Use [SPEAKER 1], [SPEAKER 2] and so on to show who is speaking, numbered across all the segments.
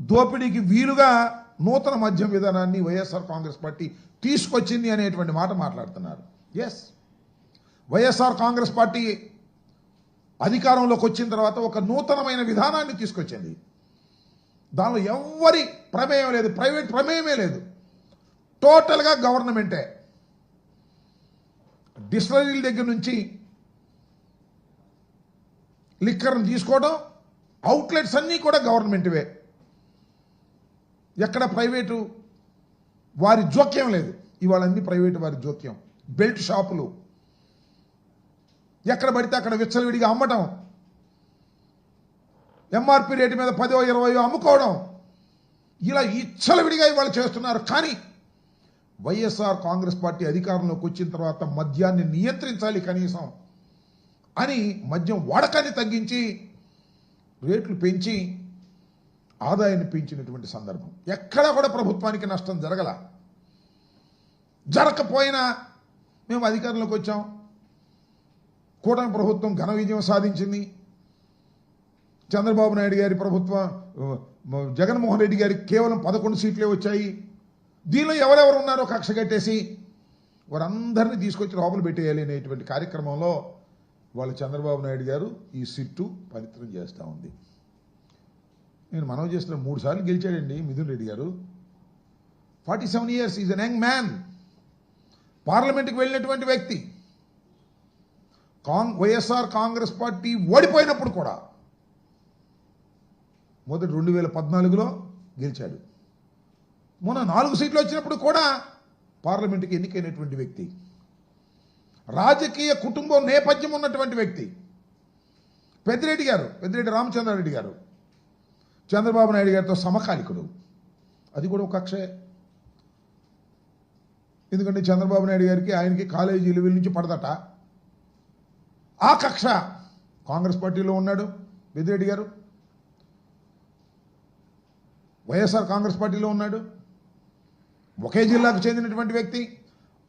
[SPEAKER 1] దోపిడీకి వీలుగా నూతన మద్యం విధానాన్ని వైఎస్ఆర్ కాంగ్రెస్ పార్టీ తీసుకొచ్చింది అనేటువంటి మాట మాట్లాడుతున్నారు. ఎస్ వైఎస్ఆర్ కాంగ్రెస్ పార్టీ అధికారంలోకి వచ్చిన తర్వాత ఒక నూతనమైన విధానాన్ని తీసుకొచ్చింది. దానిలో ఎవ్వరి ప్రమేయం లేదు ప్రైవేట్ ప్రమేయమే లేదు. టోటల్గా గవర్నమెంటే. డిస్టరీల దగ్గర నుంచి లిక్కర్ని తీసుకోవడం అవుట్లెట్స్ అన్నీ కూడా గవర్నమెంట్వే. ఎక్కడ ప్రైవేటు? వారి జోక్యం లేదు. ఇవాళ అన్ని ప్రైవేటు వారి జోక్యం. బెల్ట్ షాపులు. ఎక్కడ పడితే అక్కడ విచ్చలవిడిగా అమ్మటం. ఎంఆర్పి రేటు మీద పదో ఇరవయో అమ్ముకోవడం. ఇలా ఇచ్చలవిడిగా ఇవాళ చేస్తున్నారు. కానీ వైఎస్ఆర్ కాంగ్రెస్ పార్టీ అధికారంలోకి వచ్చిన తర్వాత మద్యాన్ని నియంత్రించాలి కనీసం అని మద్యం వాడకాన్ని తగ్గించి రేట్లు పెంచి ఆదాయాన్ని పెంచినటువంటి సందర్భం. ఎక్కడా కూడా ప్రభుత్వానికి నష్టం జరగల. జరగకపోయినా మేము అధికారంలోకి వచ్చాం. కూటమి ప్రభుత్వం ఘన విజయం సాధించింది. చంద్రబాబు నాయుడు గారి ప్రభుత్వం జగన్మోహన్ రెడ్డి గారికి కేవలం పదకొండు సీట్లే వచ్చాయి. దీనిలో ఎవరెవరు ఉన్నారో కక్ష కట్టేసి వారందరినీ తీసుకొచ్చి లోపల పెట్టేయాలి అనేటువంటి కార్యక్రమంలో వాళ్ళ చంద్రబాబు నాయుడు గారు ఈ సిట్టు పవిత్రం చేస్తూ ఉంది. నేను మనవి చేసిన మూడు సార్లు గెలిచాడండి మిథున్ రెడ్డి గారు. Forty seven years is an young man పార్లమెంట్కి వెళ్ళినటువంటి వ్యక్తి. కాంగ్ వైఎస్ఆర్ కాంగ్రెస్ పార్టీ ఓడిపోయినప్పుడు కూడా మొదటి రెండు వేల పద్నాలుగులో గెలిచాడు. మొన్న నాలుగు సీట్లు వచ్చినప్పుడు కూడా పార్లమెంట్కి ఎన్నికైనటువంటి వ్యక్తి. రాజకీయ కుటుంబం నేపథ్యం ఉన్నటువంటి వ్యక్తి. పెద్దిరెడ్డి గారు పెద్దిరెడ్డి రామచంద్రారెడ్డి గారు. చంద్రబాబు నాయుడు గారితో సమకాలికుడు అది కూడా ఒక కక్షే. ఎందుకంటే చంద్రబాబు నాయుడు గారికి ఆయనకి కాలేజీ లెవెల్ నుంచి పడదట. ఆ కక్ష కాంగ్రెస్ పార్టీలో ఉన్నాడు పెద్దిరెడ్డి గారు. వైఎస్ఆర్ కాంగ్రెస్ పార్టీలో ఉన్నాడు. ఒకే జిల్లాకు చెందినటువంటి వ్యక్తి.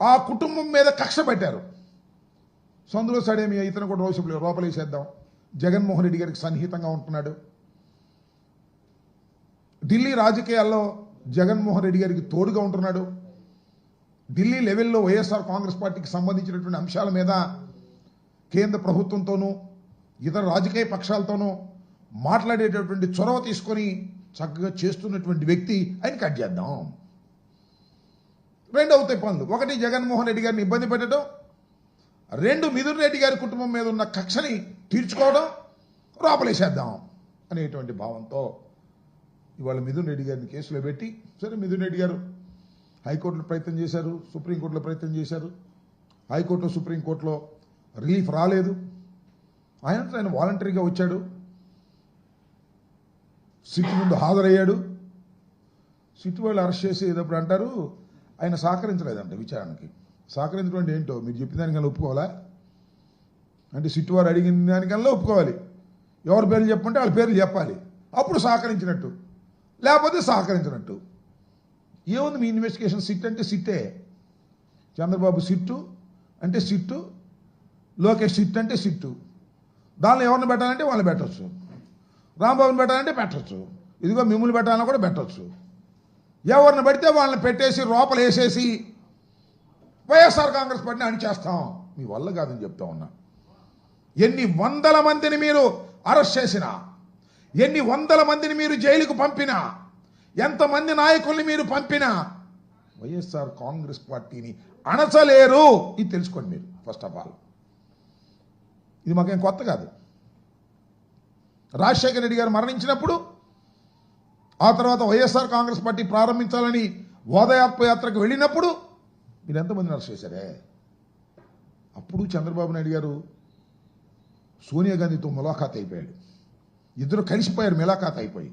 [SPEAKER 1] ఆ కుటుంబం మీద కక్ష పెట్టారు. సందులో సడేమి ఇతను కూడా రోజు లోపలేసేద్దాం. జగన్మోహన్ రెడ్డి గారికి సన్నిహితంగా ఉంటున్నాడు. ఢిల్లీ రాజకీయాల్లో జగన్మోహన్ రెడ్డి గారికి తోడుగా ఉంటున్నాడు. ఢిల్లీ లెవెల్లో వైఎస్ఆర్ కాంగ్రెస్ పార్టీకి సంబంధించినటువంటి అంశాల మీద కేంద్ర ప్రభుత్వంతోనూ ఇతర రాజకీయ పక్షాలతోనూ మాట్లాడేటటువంటి చొరవ తీసుకొని చక్కగా చేస్తున్నటువంటి వ్యక్తి ఆయన కట్ చేద్దాం. రెండు అవుతాయి పనులు ఒకటి జగన్మోహన్ రెడ్డి గారిని ఇబ్బంది పెట్టడం. రెండు మిథున్ రెడ్డి గారి కుటుంబం మీద ఉన్న కక్షని తీర్చుకోవడం. లోపలేసేద్దాం అనేటువంటి భావంతో ఇవాళ మిథున్ రెడ్డి గారిని కేసులో పెట్టి సరే మిథున్ రెడ్డి గారు హైకోర్టులో ప్రయత్నం చేశారు సుప్రీంకోర్టులో ప్రయత్నం చేశారు. హైకోర్టు సుప్రీంకోర్టులో రిలీఫ్ రాలేదు. ఆయన ఆయన వాలంటరీగా వచ్చాడు. సిట్ ముందు హాజరయ్యాడు. సిట్ వాళ్ళు అరెస్ట్ చేసేటప్పుడు అంటారు ఆయన సహకరించలేదంట విచారణకి. సహకరించడం అంటే ఏంటో మీరు చెప్పిన దానికన్నా ఒప్పుకోవాలా? అంటే సిట్ వారు అడిగిన దానికల్లా ఒప్పుకోవాలి. ఎవరి పేర్లు చెప్పంటే వాళ్ళ పేర్లు చెప్పాలి. అప్పుడు సహకరించినట్టు. లేకపోతే సహకరించినట్టు. ఏముంది మీ ఇన్వెస్టిగేషన్ సిట్ అంటే సిట్టే. చంద్రబాబు సిట్టు అంటే సిట్టు లోకేష్ సిట్ అంటే సిట్టు. దానిలో ఎవరిని పెట్టాలంటే వాళ్ళని పెట్టచ్చు. రాంబాబుని పెట్టాలంటే పెట్టచ్చు. ఇదిగో మిమ్మల్ని పెట్టాలన్నా కూడా పెట్టచ్చు. ఎవరిని పెడితే వాళ్ళని పెట్టేసి లోపల వేసేసి వైఎస్ఆర్ కాంగ్రెస్ పార్టీని అణిచేస్తాం. మీ వల్ల కాదని చెప్తా ఉన్నా. ఎన్ని వందల మందిని మీరు అరెస్ట్ చేసినా ఎన్ని వందల మందిని మీరు జైలుకు పంపినా ఎంతమంది నాయకుల్ని మీరు పంపినా వైఎస్ఆర్ కాంగ్రెస్ పార్టీని అణచలేరు. ఇది తెలుసుకోండి మీరు ఫస్ట్ ఆఫ్ ఆల్ ఇది మాకేం కొత్త కాదు. రాజశేఖర రెడ్డి గారు మరణించినప్పుడు ఆ తర్వాత వైఎస్ఆర్ కాంగ్రెస్ పార్టీ ప్రారంభించాలని ఓదయాత్ర యాత్రకు వెళ్ళినప్పుడు మీరు ఎంతమందిని అరెస్ట్ చేశారే? అప్పుడు చంద్రబాబు నాయుడు గారు సోనియా గాంధీతో ములాఖాత్ అయిపోయాడు. ఇద్దరు కలిసిపోయారు మిలాఖాత్ అయిపోయి.